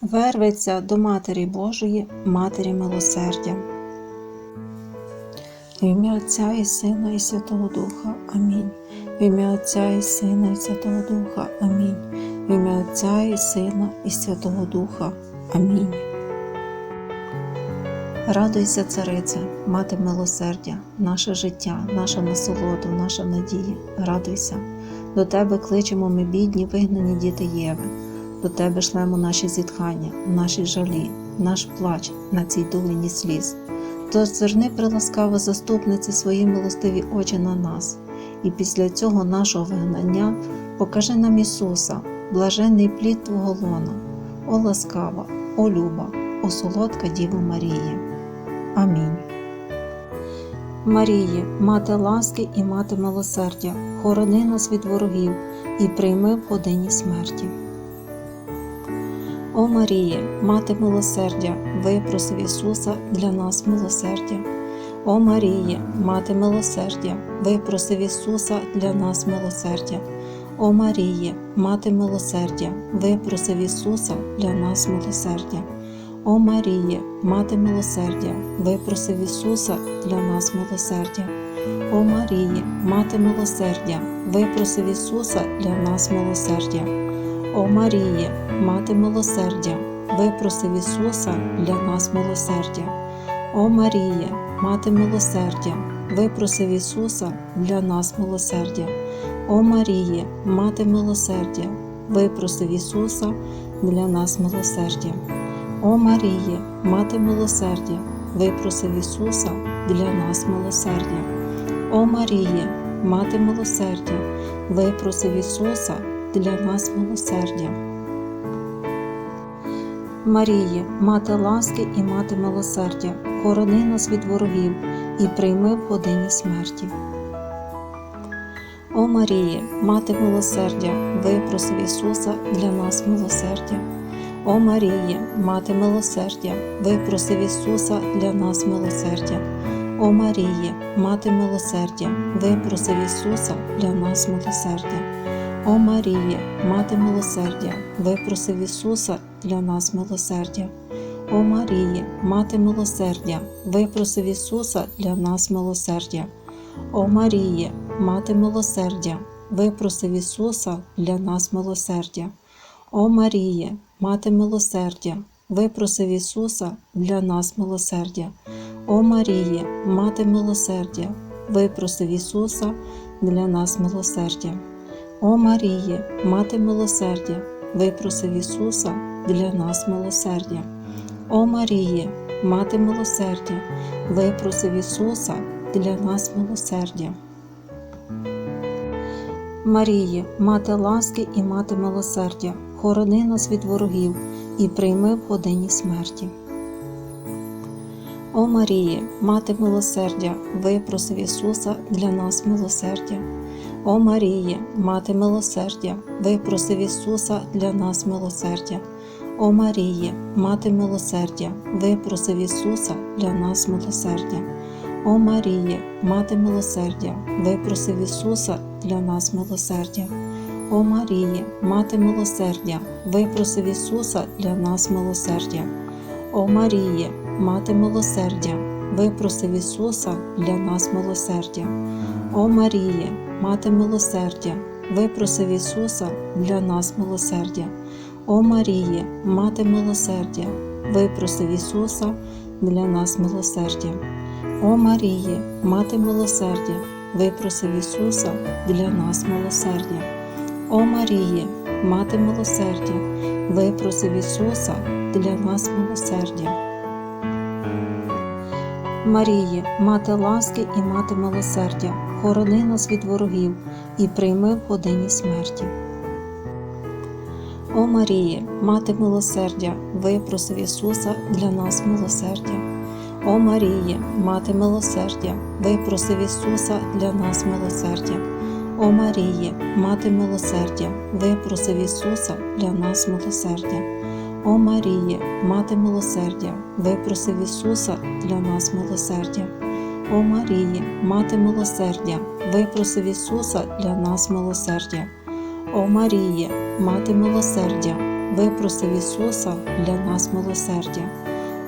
верветься до Матері Божої, Матері милосердя. В ім'я Отця і Сина, і Святого Духа. Амінь. В ім'я Отця і Сина, і Святого Духа. Амінь. В ім'я Отця і Сина, і Святого Духа. Амінь. Радуйся, царице, мати милосердя, наше життя, наша насолода, наша надія. Радуйся. До тебе кличемо ми бідні, вигнані діти Єви. До тебе шлемо наші зітхання, наші жалі, наш плач на цій долині сліз. Тож зверни приласкаво заступниці свої милостиві очі на нас, і після цього нашого вигнання покажи нам Ісуса, блаженний плід Твого лона, о ласкава, о люба, о солодка Діва Марії. Амінь. Марії, мати ласки і мати милосердя, хорони нас від ворогів і прийми в годині смерті. О Марії, мати милосердя, випросив Ісуса для нас милосердя. О Марії, мати милосердя, випросив Ісуса для нас милосердя. О Марії, мати милосердя, випросив Ісуса для нас милосердя. О Марії, мати милосердя, випросив Ісуса для нас милосердя. О Марії, мати милосердя, випросив Ісуса для нас милосердя. О Марії, мати милосердя, випросив Ісуса для нас милосердя. О Марія, мати милосердя, випросив Ісуса для нас милосердя. О Марії, мати милосердя, випросив Ісуса для нас милосердя. О Марії, мати милосердя, випросив Ісуса для нас милосердя. О Марії, мати милосердя, випросив Ісуса для нас милосердя. Марії, мати ласки і мати милосердя, хорони нас від ворогів і прийми в годині смерті. О Марії, мати милосердя, випросив Ісуса для нас милосердя. О Марії, мати милосердя, випросив Ісуса для нас милосердя. О Марії, мати милосердя, випросив Ісуса для нас милосердя. О Марії, мати милосердя, випросив Ісуса для нас милосердя. О Марії, мати милосердя, випросив Ісуса для нас милосердя. О Марії, мати милосердя, випросив Ісуса для нас милосердя. О Марії, мати милосердя, випросив Ісуса для нас милосердя. О Марії, мати милосердя, випросив Ісуса для нас милосердя. О Марії, мати милосердя, випросив Ісуса для нас милосердя. О Марії, мати милосердя, випросив Ісуса для нас милосердя. Марії, мати ласки і мати милосердя, хорони нас від ворогів і прийми в годині смерті. О Марії, мати милосердя, випросив Ісуса для нас милосердя. О Марії, мати милосердя, випросив Ісуса для нас милосердя. О Марії, мати милосердя, випросив Ісуса для нас милосердя. О Марії, мати милосердя, випросив Ісуса для нас милосердя. О Марії, мати милосердя, випросив Ісуса для нас милосердя. О Марії, мати милосердя, випросив Ісуса для нас милосердя. О Марії, мати милосердя, випросив Ісуса для нас милосердя. О Марії, мати милосердя, випросив Ісуса для нас милосердя. О Марії, мати милосердя, випросив Ісуса для нас милосердя. О Марії, мати милосердя, випросив Ісуса для нас милосердя. Марії, мати ласки і мати милосердя, хорони нас від ворогів і прийми в годині смерті. О Марії, мати милосердя, випросив Ісуса для нас милосердя. О Марії, мати милосердя, випросив Ісуса для нас милосердя. О Марії, мати милосердя, випросив Ісуса для нас милосердя. О Марії, мати милосердя, випросив Ісуса для нас милосердя. О Марії, мати милосердя, випросив Ісуса для нас милосердя. О Марії, мати милосердя, випроси в Ісуса для нас милосердя.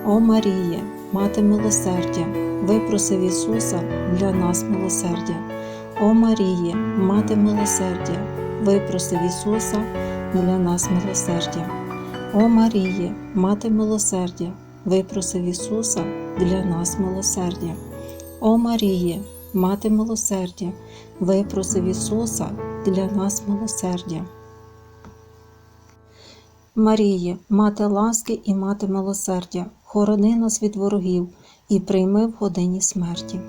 О Маріє, Мати милосердя, випроси в Ісуса для нас милосердя. О Маріє, Мати милосердя, випроси в Ісуса для нас милосердя. О Маріє, Мати милосердя, випроси в Ісуса для нас милосердя. О Маріє, Мати милосердя, випроси в Ісуса для нас милосердя. Маріє, мати ласки і мати милосердя, хорони нас від ворогів і прийми в годині смерті.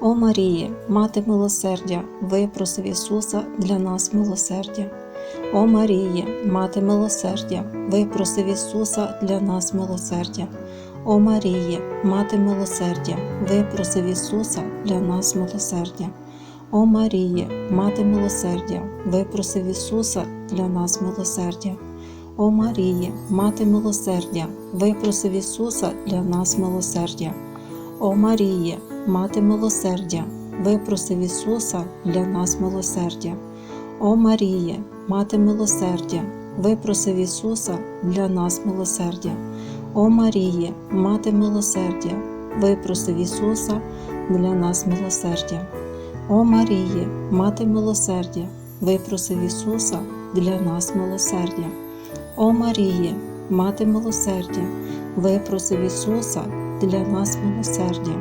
О Маріє, мати милосердя, випроси Ісуса для нас милосердя. О Маріє, мати милосердя, випроси в Ісуса для нас милосердя. О Маріє, мати милосердя, випроси в Ісуса для нас милосердя. О Маріє, мати милосердя, випроси в Ісуса для нас милосердя. О Маріє, мати милосердя, випроси в Ісуса для нас милосердя. О Маріє, мати милосердя, випроси в Ісуса для нас милосердя. О Маріє, мати милосердя, випроси в Ісуса для нас милосердя. О Маріє, мати милосердя, випроси Ісуса для нас милосердя. О Маріє, мати милосердя, випроси Ісуса для нас милосердя. О Маріє, мати милосердя, випроси Ісуса для нас милосердя.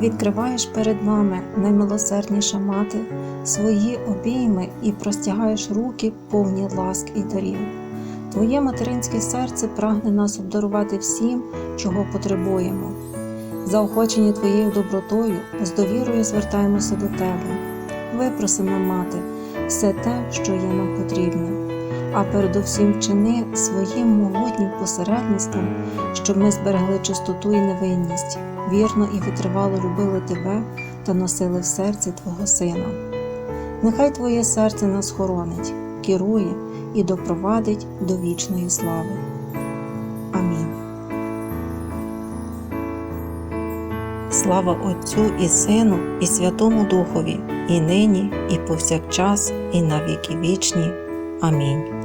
Відкриваєш перед нами, наймилосердніша мати, свої обійми і простягаєш руки повні ласк і дарів. Твоє материнське серце прагне нас обдарувати всім, чого потребуємо. Заохочені Твоєю добротою, з довірою звертаємося до Тебе. Випросимо, мати, все те, що є нам потрібне, а передусім вчини своїм могутнім посередництвом, щоб ми зберегли чистоту і невинність, вірно і витривало любили Тебе та носили в серці Твого Сина. Нехай Твоє серце нас хоронить, керує і допровадить до вічної слави. Амінь. Слава Отцю і Сину, і Святому Духові, і нині, і повсякчас, і на віки вічні. Амінь.